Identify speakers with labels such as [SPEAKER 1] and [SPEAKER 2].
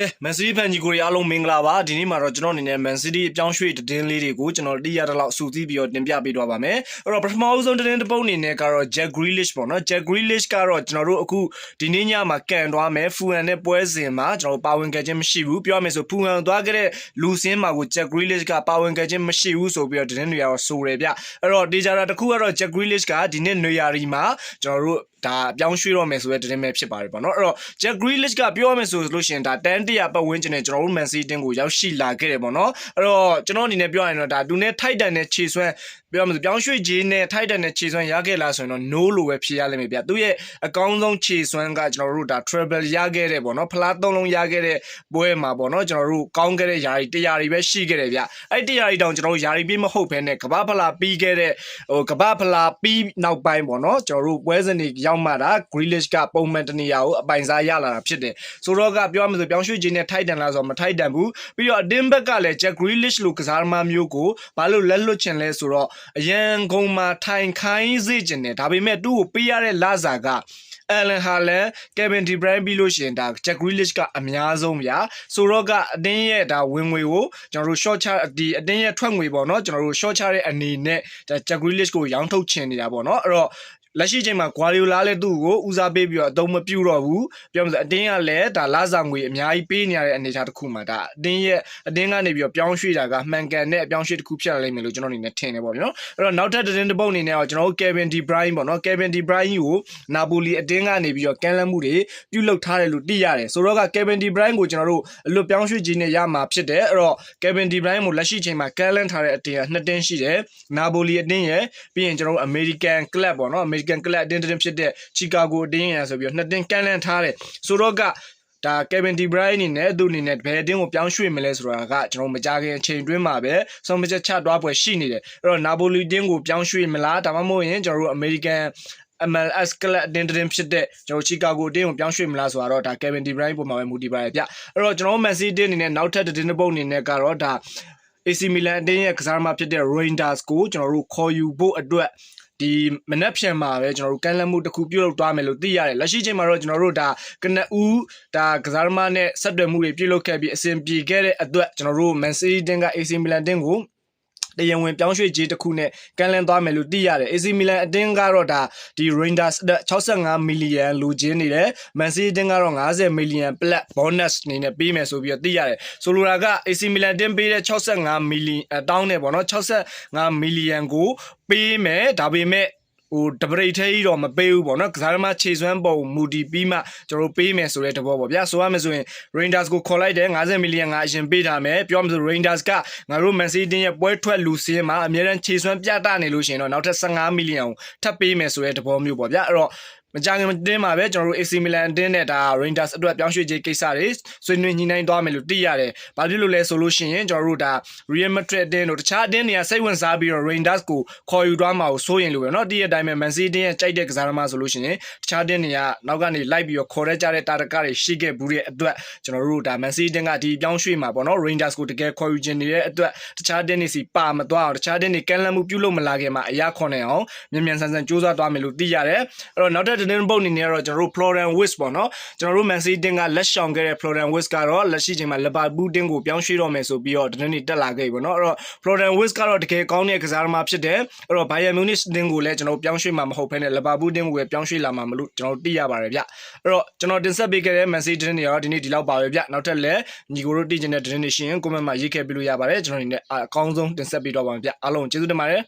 [SPEAKER 1] ကဲ Man City ဖန်ကြီးကိုရီအားလုံးမင်္ဂလာပါဒီနေ့မှာတော့ကျွန်တော်အနေနဲ့ Man City အပြောင်းရွှေ့သတင်းလေးတွေကိုကျွန်တော်တိရတဲ့လောက်စူးစီးပြီးတော့တင်ပြပေးတော့ပါမယ်အဲ့တော့ပထမအဆုံးသတင်းတစ်ပုဒ်အနေနဲ့ကတော့ Jack Grealish ပေါ့နော် Jack Grealish ကတော့ကျွန်တော်တို့အခုဒီနေ့ညမှာကန်သွားမယ်ဖူဟန်နဲ့ပွဲစဉ်မှာကျွန်တော်တို့ပါဝင်ခဲ့ခြင်းမရှိဘူးပြောရမယ်ဆိုဖူဟန်သွားခဲ့တဲ့လူစင်းမှာကို Jack Grealish ကပါဝင်ခဲ့ခြင်းမရှိဘူးဆိုပြီးတော့သတင်းတွေကတော့ဆိုတယ်ဗျအဲ့တော့တေချာတာတစ်ခုကတော့ Jack Grealish ကဒီနေ့နွေရာရီမှာကျွန်တော်တို့ ဒါပြောင်းရွှေ့တော့မယ်ဆိုတဲ့သတင်းပဲဖြစ်ပါတယ်ပေါ့နော်အဲ့တော့ Jack Grealish ကပြောရမယ်ဆိုလို့ရှိရင်ဒါတန်တရာပတ်ဝန်းကျင်နဲ့ကျွန်တော်တို့ Man City တင်းကိုရောက်ရှိလာခဲ့တယ်ပေါ့နော်အဲ့တော့ကျွန်တော်အနေနဲ့ပြောရရင်တော့ဒါသူနဲ့ထိုက်တန်တဲ့ခြေစွမ်းပြောရမယ်ဆိုပြောင်းရွှေ့ခြင်းနဲ့ထိုက်တန်တဲ့ခြေစွမ်းရခဲ့လားဆိုရင်တော့ no လို့ပဲဖြေရလိမ့်မယ်ဗျသူရဲ့အကောင်းဆုံးခြေစွမ်းကကျွန်တော်တို့ဒါ treble ရခဲ့တဲ့ပေါ့နော်ဖလားသုံးလုံးရခဲ့တဲ့ပွဲမှာပေါ့နော်ကျွန်တော်တို့ကောင်းခဲ့တဲ့ယာရီတရားတွေပဲရှိခဲ့တယ်ဗျအဲ့တရားတွေတောင်ကျွန်တော်တို့ယာရီပြီးမဟုတ်ဘဲနဲ့ကမ္ဘာဖလားပြီးခဲ့တဲ့ဟိုကမ္ဘာဖလားပြီးနောက်ပိုင်းပေါ့နော်ကျွန်တော်တို့ပွဲစဉ်တွေရောက်မှတာ Grealish ကပုံမှန်တနေရာကိုအပိုင်စားရလာတာဖြစ်တယ်ဆိုတော့ကပြောရမယ်ဆိုပြောင်းရွှေ့ခြင်းနဲ့ထိုက်တန်လားဆိုတော့မထိုက်တန်ဘူးပြီးတော့အတင်းဘက်ကလည်း Jack Grealish လိုကစားသမားမျိုးကိုဘာလို့လက်လွတ်ချင်လဲဆိုတော့အရန်ကုန်မှာထိုင်ခိုင်းစေချင်တယ်ဒါပေမဲ့သူ့ကိုပေးရတဲ့လစာကအယ်လန်ဟာလန်ကယ်ဗင်ဒီဘရိုင်းပြီးလို့ရှိရင်ဒါဂျက်ဂရီလစ်ကအများဆုံးဗျာဆိုတော့ကအတင်းရဲ့ဒါဝင်ငွေကိုကျွန်တော်တို့ short ချဒီအတင်းရဲ့ထွက်ငွေပေါ့နော်ကျွန်တော်တို့ short ချတဲ့အနေနဲ့ဒါဂျက်ဂရီလစ်ကိုရောင်းထုတ်ချင်နေတာပေါ့နော်အဲ့တော့ လက်ရှိချိန်မှာဂွာဒီယိုလာလည်းသူ့ကိုဦးစားပေးပြီးတော့အသုံးမပြုတော့ဘူးပြောမှဆိုအတင်းကလည်းဒါလာစာငွေအများကြီးပေးနေရတဲ့အနေအထားတစ်ခုမှာဒါအတင်းရဲ့အတင်းကနေပြီးတော့ပြောင်းရွှေ့တာကမှန်ကန်တဲ့အပြောင်းရွှေ့တစ်ခုဖြစ်လာလိမ့်မယ်လို့ကျွန်တော်အနေနဲ့ထင်တယ်ပေါ့နော်အဲ့တော့နောက်ထပ်သတင်းတစ်ပုဒ်အနေနဲ့တော့ကျွန်တော်တို့ Kevin De Bruyne ပေါ့နော် Kevin De Bruyne ကိုနာပိုလီအတင်းကနေပြီးတော့ကမ်းလှမ်းမှုတွေပြုလုပ်ထားတယ်လို့သိရတယ်ဆိုတော့က Kevin De Bruyne ကိုကျွန်တော်တို့အလွတ်ပြောင်းရွှေ့ခြင်းနဲ့ရမှာဖြစ်တယ်အဲ့တော့ Kevin De Bruyne ကိုလက်ရှိချိန်မှာကမ်းလှမ်းထားတဲ့အတင်းကနှစ်တင်းရှိတယ်နာပိုလီအတင်းရဲ့ပြီးရင်ကျွန်တော်တို့ American Club ပေါ့နော် American Club အတင်းတင်းဖြစ်တဲ့ Chicago အတင်းရဆိုပြီးတော့နှစ်တင်းကမ်းလှမ်းထားတယ်ဆိုတော့ကဒါ Kevin De Bruyne အနေနဲ့သူ့အနေနဲ့ဘယ်အတင်းကိုပြောင်းရွှေ့မလဲဆိုတာကကျွန်တော်မကြခင်အချိန်တွင်းမှာပဲဆုံးဖြတ်ချက်ချသွားပွဲရှိနေတယ်အဲ့တော့နာပိုလီတင်းကိုပြောင်းရွှေ့မလားဒါမှမဟုတ်ရင်ကျွန်တော်တို့ American MLS ကလပ်အတင်းတင်းဖြစ်တဲ့ကျွန်တော်ချီကာဂိုအတင်းကိုပြောင်းရွှေ့မလားဆိုတော့ဒါ Kevin De Bruyne ပုံမှာပဲမူတည်ပါတယ်ဗျအဲ့တော့ကျွန်တော် Man City အနေနဲ့နောက်ထပ်တင်းတစ်ပုတ်အနေနဲ့ကတော့ဒါ AC Milan အတင်းရဲ့ကစားသမားဖြစ်တဲ့ Rangers ကိုကျွန်တော်တို့ခေါ်ယူဖို့အတွက် ဒီမနက်ဖြန်မှာပဲကျွန်တော်တို့ကမ်းလှမ်းမှုတစ်ခုပြုလုပ်သွားမယ်လို့သိရတယ်လက်ရှိချိန်မှာတော့ကျွန်တော်တို့ဒါကနဦးဒါကစားသမားနဲ့ဆက်သွယ်မှုတွေပြုလုပ်ခဲ့ပြီးအဆင်ပြေခဲ့တဲ့အတွက်ကျွန်တော်တို့ Man City တင်းက AC Milan တင်းကို တရားဝင်ပြောင်းရွှေ့ခြင်းတစ်ခုနဲ့ကန်လန်သွားမယ်လို့သိရတယ် AC Milan အတင်းကတော့ဒါဒီ Rangers 65မီလီယံလူချင်းနေတယ် Man City အတင်းကတော့50မီလီယံ plus bonus အနေနဲ့ပေးမယ်ဆိုပြီးတော့သိရတယ်ဆိုလိုတာက AC Milan အတင်းပေးတဲ့65မီလီအတောင်းနဲ့ပေါ့နော်65မီလီယံကိုပေးမယ်ဒါပေမဲ့ ဟိုတပရိတ်သေးကြီးတော့မပေးဘူးပေါ့နော်ကစားသမားခြေစွမ်းပုံမူတည်ပြီးမှကျွန်တော်ပေးမယ်ဆိုတဲ့တဘောပေါ့ဗျာဆိုရမယ်ဆိုရင် Rangers ကိုခေါ်လိုက်တယ်50မီလီယံငါအရင်ပေးထားမယ်ပြောမှဆို Rangers ကငါတို့ Man City ရဲ့ပွဲထွက်လူစင်းမှာအများရန်ခြေစွမ်းပြတာနေလို့ရှိရင်တော့နောက်ထပ်15မီလီယံကိုထပ်ပေးမယ်ဆိုတဲ့တဘောမျိုးပေါ့ဗျာအဲ့တော့ မကြခင်တင်းမှာပဲကျွန်တော်တို့ AC Milan အတင်းနဲ့ဒါ Rangers အတွက်ပြောင်းရွှေ့ခြင်းကိစ္စတွေဆွေးနွေးညှိနှိုင်းသွားမယ်လို့သိရတယ်။ဘာဖြစ်လို့လဲဆိုလို့ရှိရင်ကျွန်တော်တို့ဒါ Real Madrid အတင်းတို့တခြားအတင်းတွေကစိတ်ဝင်စားပြီးတော့ Rangers ကိုခေါ်ယူသွားမှာကိုစိုးရင်လို့ပဲเนาะဒီရဲ့အတိုင်းပဲ Man City ရဲ့ကြိုက်တဲ့ကစားသမားဆိုလို့ရှိရင်တခြားအတင်းတွေကနောက်ကနေလိုက်ပြီးတော့ခေါ်ရကြတဲ့တာတကတွေရှိခဲ့ဘူးတဲ့အတွက်ကျွန်တော်တို့ဒါ Man City တင်းကဒီပြောင်းရွှေ့မှာပေါ့เนาะ Rangers ကိုတကယ်ခေါ်ယူခြင်းနေတဲ့အတွက်တခြားအတင်းတွေစီပါမသွားအောင်တခြားအတင်းတွေကမ်းလှမ်းမှုပြုလုပ်မလာခင်မှာအရာခွန်နေအောင်မြန်မြန်ဆန်ဆန်စူးစမ်းသွားမယ်လို့သိရတယ်။အဲ့တော့နောက်ထပ် တင်းပုတ်အနေနဲ့ကတော့ကျွန်တော်တို့ Florian Wirtz ပေါ့နော်ကျွန်တော်တို့ Man City တင်းကလက်ရှောင်ခဲ့တဲ့ Florian Wirtz ကတော့လက်ရှိချိန်မှာ Liverpool တင်းကိုပြောင်းရွှေ့တော့မယ်ဆိုပြီးတော့တင်းနေတက်လာခဲ့ပြီပေါ့နော်အဲ့တော့ Florian Wirtz ကတော့တကယ်ကောင်းတဲ့ကစားသမားဖြစ်တယ်အဲ့တော့ Bayern Munich တင်းကိုလည်းကျွန်တော်ပြောင်းရွှေ့မှာမဟုတ်ဘဲနဲ့ Liverpool တင်းကိုပဲပြောင်းရွှေ့လာမှာမလို့ကျွန်တော်သိရပါတယ်ဗျအဲ့တော့ကျွန်တော်တင်ဆက်ပေးခဲ့တဲ့ Man City တင်းတွေရောဒီနေ့ဒီလောက်ပါပဲဗျနောက်ထပ်လည်းညီကိုတို့သိချင်တဲ့တင်းတွေရှိရင် comment မှာရေးခဲ့ပြလို့ရပါတယ်ကျွန်တော်ဒီနေ့အကောင်းဆုံးတင်ဆက်ပေးတော့ပါမယ်ဗျအားလုံးကျေးဇူးတင်ပါတယ်